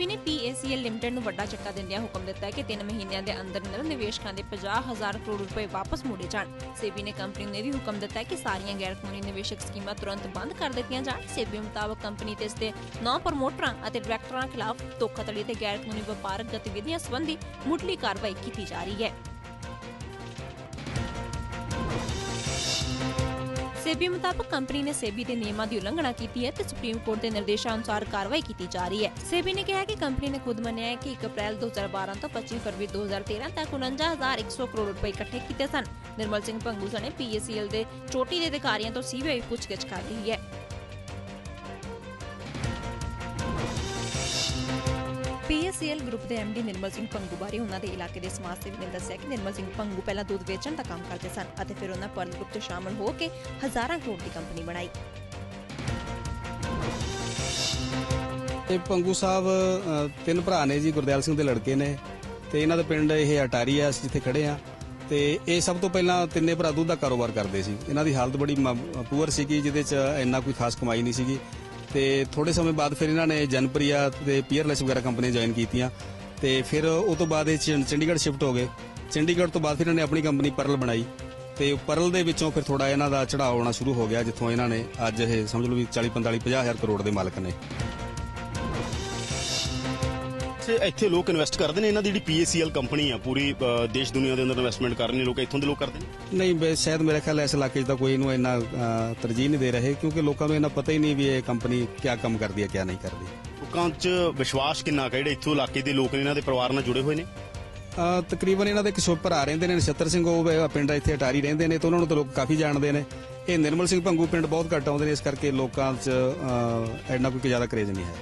ਸੇਬੀ ਨੇ ਪੀਏਸੀਐਲ ਲਿਮਟਿਡ ਨੂੰ ਵੱਡਾ ਝਟਕਾ ਦਿੰਦਿਆਂ ਹੁਕਮ ਦਿੱਤਾ ਹੈ ਕਿ 3 ਮਹੀਨਿਆਂ ਦੇ ਅੰਦਰ ਅੰਦਰ ਨਿਵੇਸ਼ਕਾਂ ਦੇ 50000 ਕਰੋੜ ਰੁਪਏ ਵਾਪਸ ਮੋੜੇ ਜਾਣ। ਸੇਬੀ ਨੇ ਕੰਪਨੀ ਨੂੰ ਇਹ ਵੀ ਹੁਕਮ ਦਿੱਤਾ ਹੈ ਕਿ ਸਾਰੀਆਂ ਗੈਰ ਕਾਨੂੰਨੀ ਨਿਵੇਸ਼ਕ ਸਕੀਮਾਂ ਤੁਰੰਤ ਬੰਦ ਕਰ ਦਿੱਤੀਆਂ ਜਾਣ। ਸੇਬੀ ਮੁਤਾਬਕ ਕੰਪਨੀ ਤੇ ਇਸ ਦੇ ਨੌ ਪ੍ਰਮੋਟਰਾਂ ਅਤੇ ਡਾਇਰੈਕਟਰਾਂ ਖਿਲਾਫ ਧੋਖਾਧੜੀ ਤੇ ਗੈਰ ਕਾਨੂੰਨੀ ਵਪਾਰਕ ਗਤੀਵਿਧੀਆਂ ਸੰਬੰਧੀ ਮੁੱਢਲੀ ਕਾਰਵਾਈ ਕੀਤੀ ਜਾ ਰਹੀ ਹੈ। ਸੇਬੀ ਮੁਤਾਬਕ ਕੰਪਨੀ ਨੇ ਸੇਬੀ ਦੇ ਨਿਯਮਾਂ ਦੀ ਉਲੰਘਣਾ ਕੀਤੀ ਹੈ ਤੇ ਸੁਪਰੀਮ ਕੋਰਟ ਦੇ ਨਿਰਦੇਸ਼ਾਂ ਅਨੁਸਾਰ ਕਾਰਵਾਈ ਕੀਤੀ ਜਾ ਰਹੀ ਹੈ। ਸੇਬੀ ਨੇ ਕਿਹਾ ਕਿ ਕੰਪਨੀ ਨੇ ਖੁਦ ਮੰਨਿਆ ਹੈ ਕਿ 1 ਅਪ੍ਰੈਲ 2012 ਤੋਂ 25 ਫਰਵਰੀ 2013 ਤੱਕ 49100 ਕਰੋੜ ਰੁਪਏ ਇਕੱਠੇ ਕੀਤੇ ਸਨ। ਨਿਰਮਲ ਸਿੰਘ ਭੰਗੂ ਸਣੇ ਪੀਏਸੀਐਲ ਦੇ ਚੋਟੀ ਦੇ ਅਧਿਕਾਰੀਆਂ ਤੋਂ ਸੀਬੀਆਈ ਪੁੱਛਗਿੱਛ ਕਰ ਰਹੀ ਹੈ। ਪੀਐਸਸੀਐਲ ਗਰੁੱਪ ਦੇ ਐਮਡੀ ਨਿਰਮਲ ਸਿੰਘ ਪੰਗੂ ਬਾਰੇ ਉਹਨਾਂ ਦੇ ਇਲਾਕੇ ਦੇ ਸਮਾਜ ਸੇਵੀ ਨੇ ਦੱਸਿਆ ਕਿ ਨਿਰਮਲ ਸਿੰਘ ਪੰਗੂ ਪਹਿਲਾਂ ਦੁੱਧ ਵੇਚਣ ਦਾ ਕੰਮ ਕਰਦੇ ਸਨ ਅਤੇ ਫਿਰ ਉਹਨਾਂ ਪਰਲ ਗਰੁੱਪ 'ਚ ਸ਼ਾਮਲ ਹੋ ਕੇ ਹਜ਼ਾਰਾਂ ਕਰੋੜ ਦੀ ਕੰਪਨੀ ਬਣਾਈ। ਇਹ ਪੰਗੂ ਸਾਹਿਬ ਤਿੰਨ ਭਰਾ ਨੇ ਜੀ, ਗੁਰਦਿਆਲ ਸਿੰਘ ਦੇ ਲੜਕੇ ਨੇ ਤੇ ਇਹਨਾਂ ਦਾ ਪਿੰਡ ਇਹ ਅਟਾਰੀ ਆ, ਅਸੀਂ ਜਿੱਥੇ ਖੜੇ ਆ। ਤੇ ਇਹ ਸਭ ਤੋਂ ਪਹਿਲਾਂ ਤਿੰਨੇ ਭਰਾ ਦੁੱਧ ਦਾ ਕਾਰੋਬਾਰ ਕਰਦੇ ਸੀ। ਇਹਨਾਂ ਦੀ ਹਾਲਤ ਬੜੀ ਪੂਅਰ ਸੀਗੀ, ਜਿਹਦੇ ਚ ਇੰਨਾ ਕੋਈ ਖਾਸ ਕਮਾਈ ਨਹੀਂ ਸੀਗੀ। ਤੇ ਥੋੜੇ ਸਮੇਂ ਬਾਅਦ ਫਿਰ ਇਹਨਾਂ ਨੇ ਜਨਪ੍ਰਿਆ ਤੇ ਪੀਅਰਲੈਸ ਵਗੈਰਾ ਕੰਪਨੀਆਂ ਜੁਆਇਨ ਕੀਤੀਆਂ। ਤੇ ਫਿਰ ਉਹ ਤੋਂ ਬਾਅਦ ਇਹ ਚੰਡੀਗੜ੍ਹ ਸ਼ਿਫਟ ਹੋ ਗਏ। ਚੰਡੀਗੜ੍ਹ ਤੋਂ ਬਾਅਦ ਫਿਰ ਇਹਨਾਂ ਨੇ ਆਪਣੀ ਕੰਪਨੀ ਪਰਲ ਬਣਾਈ। ਤੇ ਪਰਲ ਦੇ ਵਿੱਚੋਂ ਫਿਰ ਥੋੜਾ ਇਹਨਾਂ ਦਾ ਚੜਾਅ ਆਉਣਾ ਸ਼ੁਰੂ ਹੋ ਗਿਆ, ਜਿੱਥੋਂ ਇਹਨਾਂ ਨੇ ਅੱਜ ਇਹ ਸਮਝ ਲਓ ਵੀ 40 45 50 ਹਜ਼ਾਰ ਕਰੋੜ ਦੇ ਮਾਲਕ ਨੇ। ਇੱਥੇ ਲੋਕ ਇਨਵੈਸਟ ਕਰਦੇ ਨੇ ਇਹਨਾਂ ਦੀ ਜਿਹੜੀ ਪੀਏਸੀਐਲ ਕੰਪਨੀ ਆ ਪੂਰੀ ਅ, ਦੇਸ਼ ਦੁਨੀਆ ਦੇ ਅੰਦਰ ਇਨਵੈਸਟਮੈਂਟ ਕਰ ਰਹੇ ਨੇ ਲੋਕ ਇੱਥੋਂ ਦੇ ਲੋਕ ਕਰਦੇ ਨੇ? ਨਹੀਂ ਬੇ- ਸ਼ਾਇਦ ਮੇਰੇ ਖਿਆਲ ਇਸ ਇਲਾਕੇ 'ਚ ਤਾਂ ਕੋਈ ਇਹਨੂੰ ਇੰਨਾ ਅ, ਤਰਜੀਹ ਨਹੀਂ ਦੇ ਰਹੇ ਕਿਉਂਕਿ ਲੋਕਾਂ ਨੂੰ ਇਹਨਾਂ ਪਤਾ ਹੀ ਨਹੀਂ ਵੀ ਇਹ ਕੰਪਨੀ ਕਿਆ ਕੰਮ ਕਰਦੀ ਹੈ ਕਿਆ ਨਹੀਂ ਕਰਦੀ। ਲੋਕਾਂ 'ਚ ਵਿਸ਼ਵਾਸ ਕਿੰਨਾ ਕੁ ਹੈ? ਜਿਹੜੇ ਇੱਥੋਂ ਇਲਾਕੇ ਦੇ ਲੋਕ ਨੇ ਇਹਨਾਂ ਦੇ ਪਰਿਵਾਰ ਨਾਲ ਜੁੜੇ ਹੋਏ ਨੇ? ਅ, ਤਕਰੀਬਨ ਇਹਨਾਂ ਦੇ ਛੋਟੇ ਭਰਾ ਰਹਿੰਦੇ ਨੇ ਨਛੱਤਰ ਸਿੰਘ ਉਹ ਵੀ ਪਿੰਡ ਇੱਥੇ ਅਟਾਰੀ ਰਹਿੰਦੇ ਨੇ ਤੇ ਉਹਨਾਂ ਨੂੰ ਤਾਂ ਲੋਕ ਕਾਫੀ ਜਾਣਦੇ ਨੇ। ਇਹ ਨਿਰਮਲ ਸਿੰਘ ਭੰਗੂ ਪਿੰਡ ਬਹੁਤ ਘੱਟ ਆਉਂਦੇ ਨੇ ਇਸ ਕਰਕੇ ਲੋਕਾਂ 'ਚ ਅ, ਇੰਨਾ ਕੋਈ ਜ਼ਿਆਦਾ ਕਰੇਜ਼ ਨਹੀਂ ਹੈ।